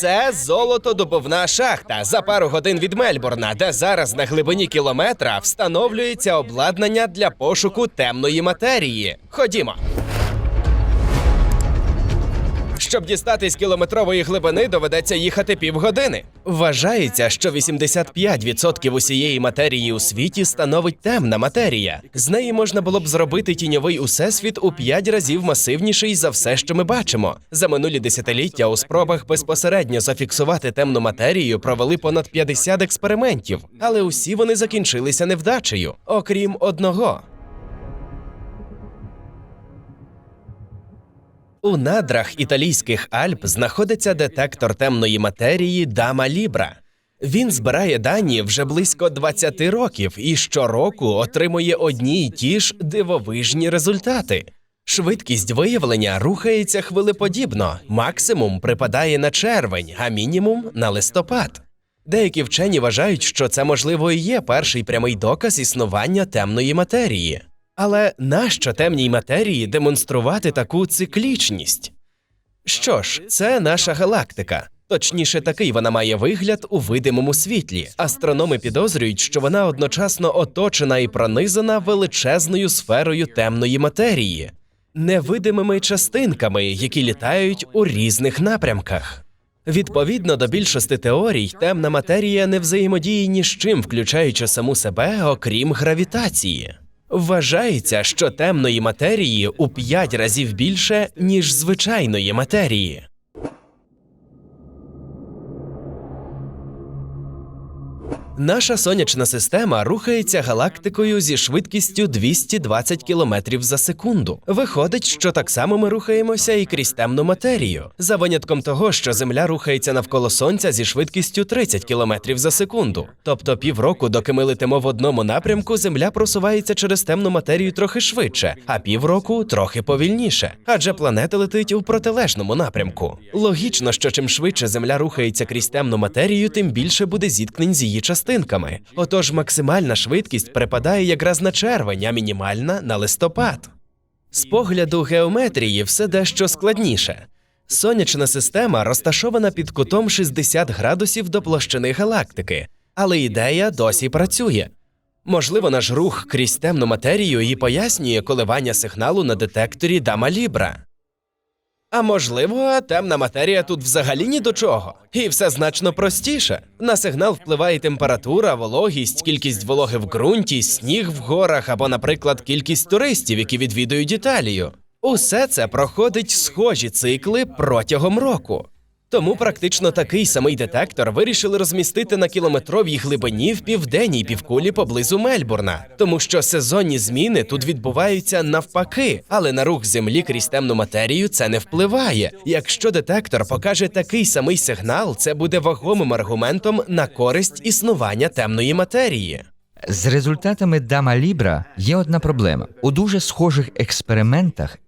Це золотодобувна шахта за пару годин від Мельбурна, де зараз на глибині кілометра встановлюється обладнання для пошуку темної матерії. Ходімо. Щоб дістатись кілометрової глибини, доведеться їхати півгодини. Вважається, що 85% усієї матерії у світі становить темна матерія. З неї можна було б зробити тіньовий усесвіт у 5 разів масивніший за все, що ми бачимо. За минулі десятиліття у спробах безпосередньо зафіксувати темну матерію провели понад 50 експериментів, але усі вони закінчилися невдачею, окрім одного. У надрах італійських Альп знаходиться детектор темної матерії Дама Лібра. Він збирає дані вже близько 20 років і щороку отримує одні й ті ж дивовижні результати. Швидкість виявлення рухається хвилеподібно, максимум припадає на червень, а мінімум на листопад. Деякі вчені вважають, що це можливо і є перший прямий доказ існування темної матерії. Але нащо темній матерії демонструвати таку циклічність? Що ж, це наша галактика. Точніше, такий вона має вигляд у видимому світлі. Астрономи підозрюють, що вона одночасно оточена і пронизана величезною сферою темної матерії, невидимими частинками, які літають у різних напрямках. Відповідно до більшості теорій, темна матерія не взаємодіє ні з чим, включаючи саму себе, окрім гравітації. Вважається, що темної матерії у 5 разів більше, ніж звичайної матерії. Наша сонячна система рухається галактикою зі швидкістю 220 км за секунду. Виходить, що так само ми рухаємося і крізь темну матерію, за винятком того, що Земля рухається навколо Сонця зі швидкістю 30 км за секунду. Тобто півроку, доки ми летимо в одному напрямку, Земля просувається через темну матерію трохи швидше, а півроку трохи повільніше, адже планета летить у протилежному напрямку. Логічно, що чим швидше Земля рухається крізь темну матерію, тим більше буде зіткнень з її частинками. Отож, максимальна швидкість припадає якраз на червень, а мінімальна на листопад. З погляду геометрії все дещо складніше. Сонячна система розташована під кутом 60 градусів до площини галактики, але ідея досі працює. Можливо, наш рух крізь темну матерію і пояснює коливання сигналу на детекторі Дама Лібра. А можливо, темна матерія тут взагалі ні до чого, і все значно простіше. На сигнал впливає температура, вологість, кількість вологи в ґрунті, сніг в горах або, наприклад, кількість туристів, які відвідують Італію. Усе це проходить схожі цикли протягом року. Тому практично такий самий детектор вирішили розмістити на кілометровій глибині в південній півкулі поблизу Мельбурна, тому що сезонні зміни тут відбуваються навпаки, але на рух землі крізь темну матерію це не впливає. Якщо детектор покаже такий самий сигнал, це буде вагомим аргументом на користь існування темної матерії. З результатами Дама Лібра є одна проблема: у дуже схожих експериментах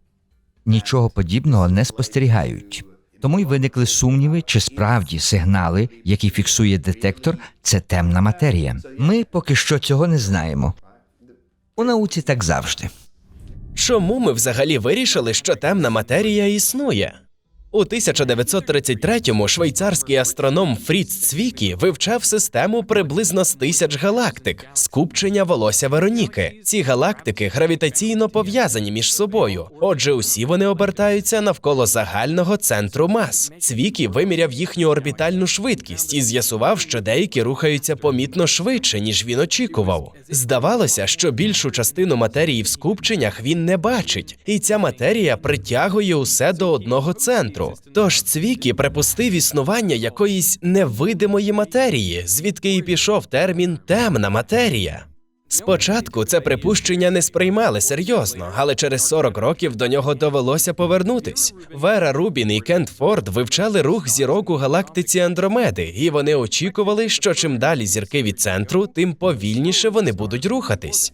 нічого подібного не спостерігають. Тому й виникли сумніви, чи справді сигнали, які фіксує детектор, це темна матерія. Ми поки що цього не знаємо. У науці так завжди. Чому ми взагалі вирішили, що темна матерія існує? У 1933-му швейцарський астроном Фріц Цвікі вивчав систему приблизно з тисяч галактик, скупчення волосся Вероніки. Ці галактики гравітаційно пов'язані між собою. Отже, усі вони обертаються навколо загального центру мас. Цвікі виміряв їхню орбітальну швидкість і з'ясував, що деякі рухаються помітно швидше, ніж він очікував. Здавалося, що більшу частину матерії в скупченнях він не бачить, і ця матерія притягує усе до одного центру. Тож Цвікі припустив існування якоїсь невидимої матерії, звідки і пішов термін темна матерія. Спочатку це припущення не сприймали серйозно, але через 40 років до нього довелося повернутись. Вера Рубін і Кент Форд вивчали рух зірок у галактиці Андромеди, і вони очікували, що чим далі зірки від центру, тим повільніше вони будуть рухатись.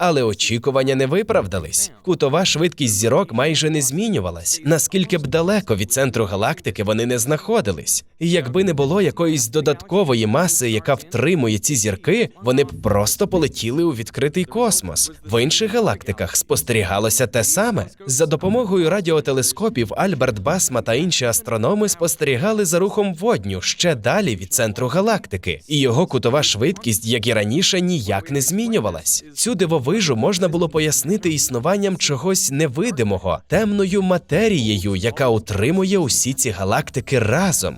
Але очікування не виправдались. Кутова швидкість зірок майже не змінювалась, наскільки б далеко від центру галактики вони не знаходились. І якби не було якоїсь додаткової маси, яка втримує ці зірки, вони б просто полетіли у відкритий космос. В інших галактиках спостерігалося те саме. За допомогою радіотелескопів Альберт Басма та інші астрономи спостерігали за рухом водню ще далі від центру галактики, і його кутова швидкість, як і раніше, ніяк не змінювалась. Цю дивовижу можна було пояснити існуванням чогось невидимого, темною матерією, яка утримує усі ці галактики разом.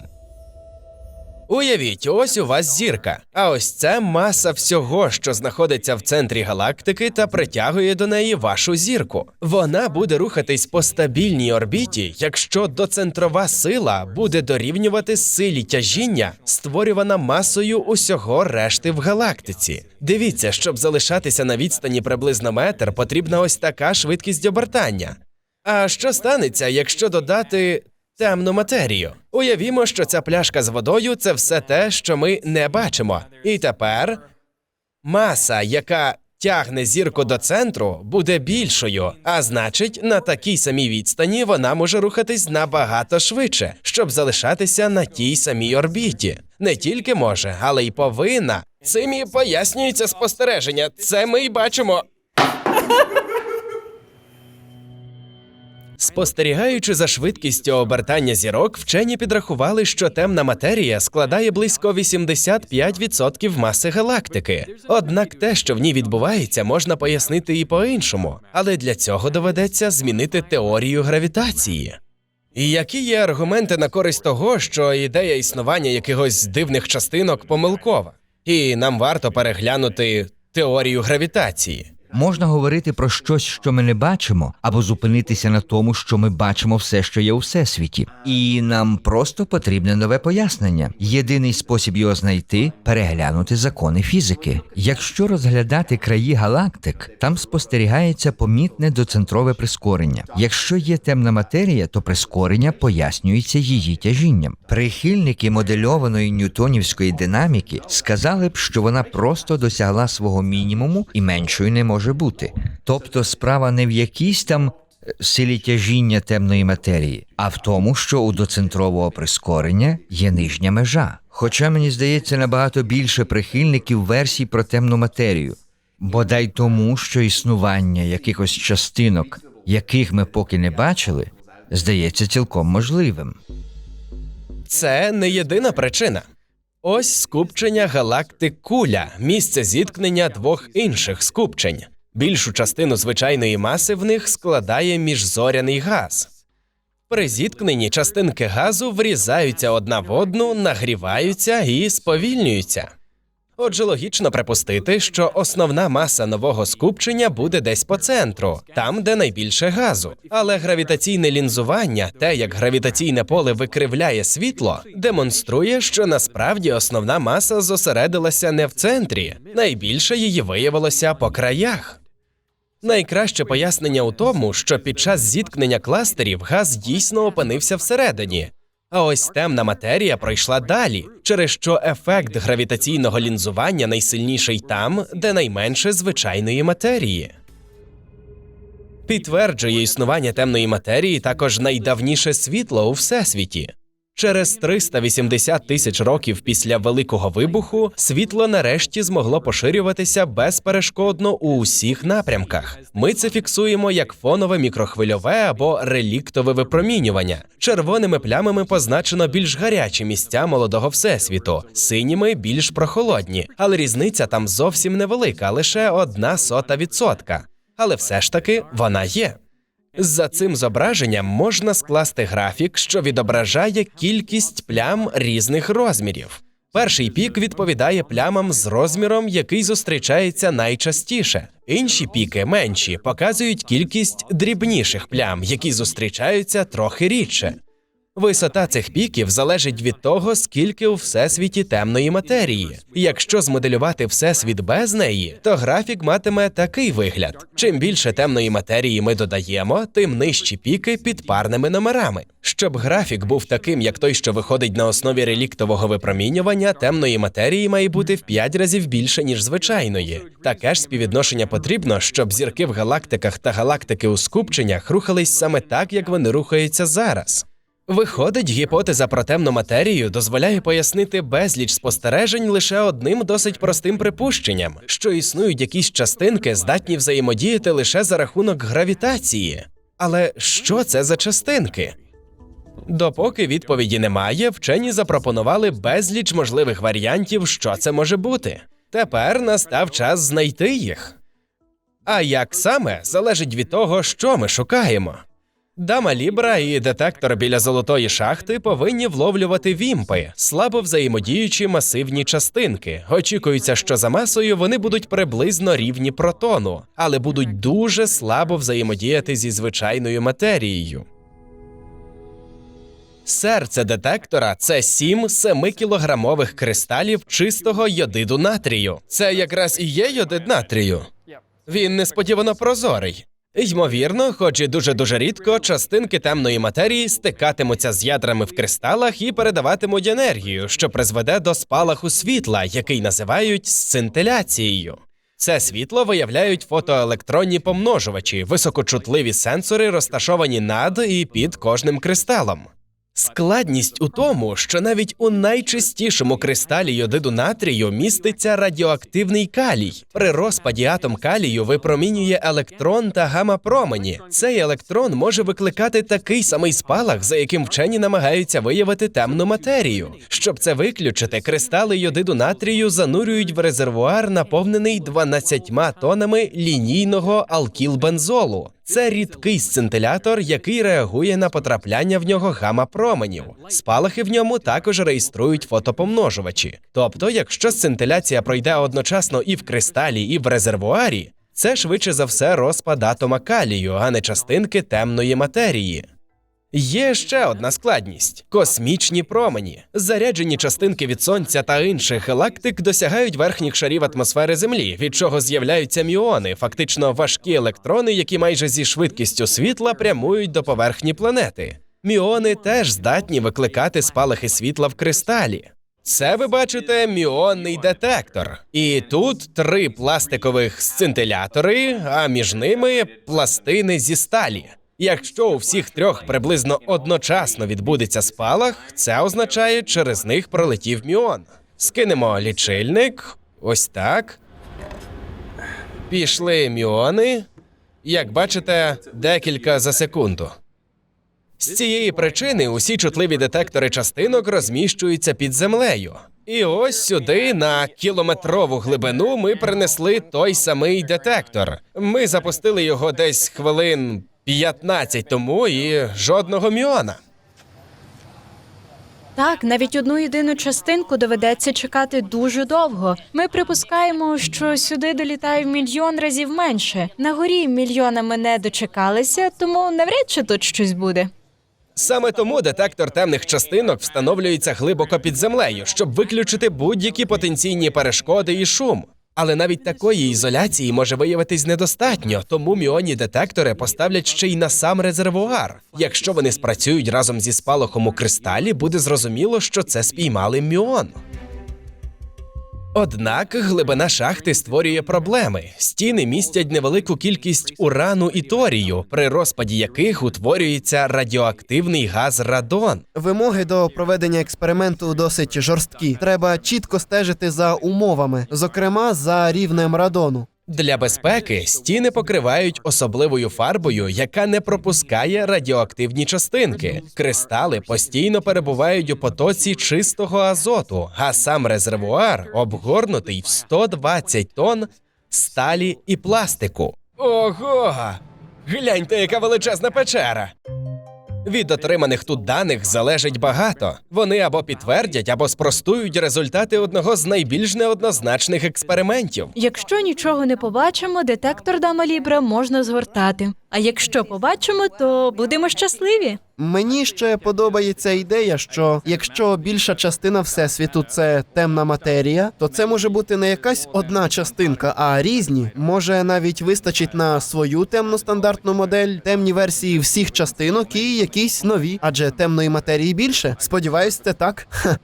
Уявіть, ось у вас зірка. А ось це маса всього, що знаходиться в центрі галактики та притягує до неї вашу зірку. Вона буде рухатись по стабільній орбіті, якщо доцентрова сила буде дорівнювати силі тяжіння, створювана масою усього решти в галактиці. Дивіться, щоб залишатися на відстані приблизно метр, потрібна ось така швидкість обертання. А що станеться, якщо додати темну матерію? Уявімо, що ця пляшка з водою це все те, що ми не бачимо. І тепер маса, яка тягне зірку до центру, буде більшою, а значить, на такій самій відстані вона може рухатись набагато швидше, щоб залишатися на тій самій орбіті. Не тільки може, але й повинна. Цим і пояснюється спостереження. Це ми й бачимо. Спостерігаючи за швидкістю обертання зірок, вчені підрахували, що темна матерія складає близько 85% маси галактики. Однак те, що в ній відбувається, можна пояснити і по-іншому, але для цього доведеться змінити теорію гравітації. І які є аргументи на користь того, що ідея існування якихось дивних частинок помилкова, і нам варто переглянути теорію гравітації. Можна говорити про щось, що ми не бачимо, або зупинитися на тому, що ми бачимо все, що є у всесвіті. І нам просто потрібне нове пояснення. Єдиний спосіб його знайти переглянути закони фізики. Якщо розглядати краї галактик, там спостерігається помітне доцентрове прискорення. Якщо є темна матерія, то прискорення пояснюється її тяжінням. Прихильники модельованої ньютонівської динаміки сказали б, що вона просто досягла свого мінімуму і меншою не може бути. Тобто справа не в якійсь там е, силі тяжіння темної матерії, а в тому, що у доцентрового прискорення є нижня межа. Хоча мені здається набагато більше прихильників версій про темну матерію, бодай тому, що існування якихось частинок, яких ми поки не бачили, здається цілком можливим. Це не єдина причина. Ось скупчення галактик куля, місце зіткнення двох інших скупчень. Більшу частину звичайної маси в них складає міжзоряний газ. При зіткненні частинки газу врізаються одна в одну, нагріваються і сповільнюються. Отже, логічно припустити, що основна маса нового скупчення буде десь по центру, там, де найбільше газу. Але гравітаційне лінзування, те, як гравітаційне поле викривляє світло, демонструє, що насправді основна маса зосередилася не в центрі, найбільше її виявилося по краях. Найкраще пояснення у тому, що під час зіткнення кластерів газ дійсно опинився всередині. А ось темна матерія пройшла далі, через що ефект гравітаційного лінзування найсильніший там, де найменше звичайної матерії. Підтверджує існування темної матерії також найдавніше світло у всесвіті. Через 380 тисяч років після Великого вибуху світло нарешті змогло поширюватися безперешкодно у усіх напрямках. Ми це фіксуємо як фонове мікрохвильове або реліктове випромінювання. Червоними плямами позначено більш гарячі місця молодого всесвіту, синіми більш прохолодні, але різниця там зовсім невелика, лише одна сота відсотка. Але все ж таки вона є. За цим зображенням можна скласти графік, що відображає кількість плям різних розмірів. Перший пік відповідає плямам з розміром, який зустрічається найчастіше. Інші піки менші показують кількість дрібніших плям, які зустрічаються трохи рідше. Висота цих піків залежить від того, скільки у всесвіті темної матерії. Якщо змоделювати всесвіт без неї, то графік матиме такий вигляд: чим більше темної матерії ми додаємо, тим нижчі піки під парними номерами. Щоб графік був таким, як той, що виходить на основі реліктового випромінювання, темної матерії має бути в 5 разів більше, ніж звичайної. Таке ж співвідношення потрібно, щоб зірки в галактиках та галактики у скупченнях рухались саме так, як вони рухаються зараз. Виходить, гіпотеза про темну матерію дозволяє пояснити безліч спостережень лише одним досить простим припущенням, що існують якісь частинки, здатні взаємодіяти лише за рахунок гравітації. Але що це за частинки? Допоки відповіді немає, вчені запропонували безліч можливих варіантів, що це може бути. Тепер настав час знайти їх. А як саме залежить від того, що ми шукаємо. Дама Лібра і детектор біля золотої шахти повинні вловлювати вімпи, слабо взаємодіючі масивні частинки. Очікується, що за масою вони будуть приблизно рівні протону, але будуть дуже слабо взаємодіяти зі звичайною матерією. Серце детектора це сім 7-кілограмових кристалів чистого йодиду натрію. Це якраз і є йодид натрію. Він несподівано прозорий. Ймовірно, хоч і дуже дуже рідко, частинки темної матерії стикатимуться з ядрами в кристалах і передаватимуть енергію, що призведе до спалаху світла, який називають сцинтиляцією. Це світло виявляють фотоелектронні помножувачі, високочутливі сенсори, розташовані над і під кожним кристалом. Складність у тому, що навіть у найчистішому кристалі йодиду натрію міститься радіоактивний калій. При розпаді атом калію випромінює електрон та гамма-промені. Цей електрон може викликати такий самий спалах, за яким вчені намагаються виявити темну матерію. Щоб це виключити, кристали йодиду натрію занурюють в резервуар, наповнений 12 тонами лінійного алкілбензолу. Це рідкий сцинтилятор, який реагує на потрапляння в нього гама променів. Спалахи в ньому також реєструють фотопомножувачі. Тобто, якщо сцинтиляція пройде одночасно і в кристалі, і в резервуарі, це швидше за все розпад атома калію, а не частинки темної матерії. Є ще одна складність: космічні промені. Заряджені частинки від сонця та інших галактик досягають верхніх шарів атмосфери Землі, від чого з'являються міони, фактично важкі електрони, які майже зі швидкістю світла прямують до поверхні планети. Міони теж здатні викликати спалахи світла в кристалі. Це ви бачите міонний детектор. І тут три пластикових сцинтилятори, а між ними пластини зі сталі. Якщо у всіх трьох приблизно одночасно відбудеться спалах, це означає, через них пролетів міон. Скинемо лічильник. Ось так. Пішли міони. Як бачите, декілька за секунду. З цієї причини усі чутливі детектори частинок розміщуються під землею. І ось сюди, на кілометрову глибину, ми принесли той самий детектор. Ми запустили його десь хвилин 15 тому і жодного міона. Так, навіть одну єдину частинку доведеться чекати дуже довго. Ми припускаємо, що сюди долітає в мільйон разів менше. На горі мільйонами не дочекалися, тому навряд чи тут щось буде. Саме тому детектор темних частинок встановлюється глибоко під землею, щоб виключити будь-які потенційні перешкоди і шум. Але навіть такої ізоляції може виявитись недостатньо, тому міонні детектори поставлять ще й на сам резервуар. Якщо вони спрацюють разом зі спалахом у кристалі, буде зрозуміло, що це спіймали міон. Однак глибина шахти створює проблеми. Стіни містять невелику кількість урану і торію, при розпаді яких утворюється радіоактивний газ радон. Вимоги до проведення експерименту досить жорсткі. Треба чітко стежити за умовами, зокрема за рівнем радону. Для безпеки стіни покривають особливою фарбою, яка не пропускає радіоактивні частинки. Кристали постійно перебувають у потоці чистого азоту, а сам резервуар обгорнутий в 120 тонн сталі і пластику. Ого! Гляньте, яка величезна печера. Від отриманих тут даних залежить багато. Вони або підтвердять, або спростують результати одного з найбільш неоднозначних експериментів. Якщо нічого не побачимо, детектор дама Лібра можна згортати. А якщо побачимо, то будемо щасливі. Мені ще подобається ідея, що якщо більша частина всесвіту це темна матерія, то це може бути не якась одна частинка, а різні. Може навіть вистачить на свою темну стандартну модель, темні версії всіх частинок і якісь нові, адже темної матерії більше. Сподіваюсь, це так. Ха.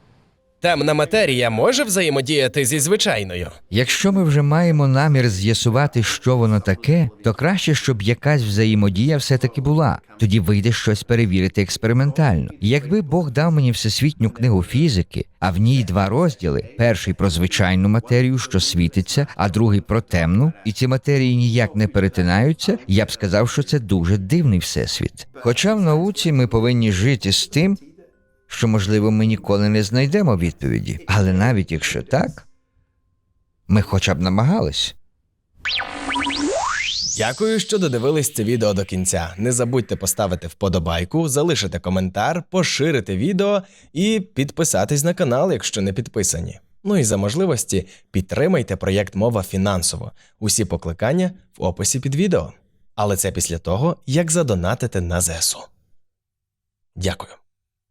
Темна матерія може взаємодіяти зі звичайною. Якщо ми вже маємо намір з'ясувати, що воно таке, то краще, щоб якась взаємодія все-таки була. Тоді вийде щось перевірити експериментально. Якби Бог дав мені всесвітню книгу фізики, а в ній два розділи: перший про звичайну матерію, що світиться, а другий про темну, і ці матерії ніяк не перетинаються, я б сказав, що це дуже дивний всесвіт. Хоча в науці ми повинні жити з тим, що, можливо, ми ніколи не знайдемо відповіді. Але навіть якщо так, ми хоча б намагались. Дякую, що додивились це відео до кінця. Не забудьте поставити вподобайку, залишити коментар, поширити відео і підписатись на канал, якщо не підписані. Ну і за можливості підтримайте проєкт Мова фінансово. Усі покликання в описі під відео. Але це після того, як задонатите на ЗСУ. Дякую.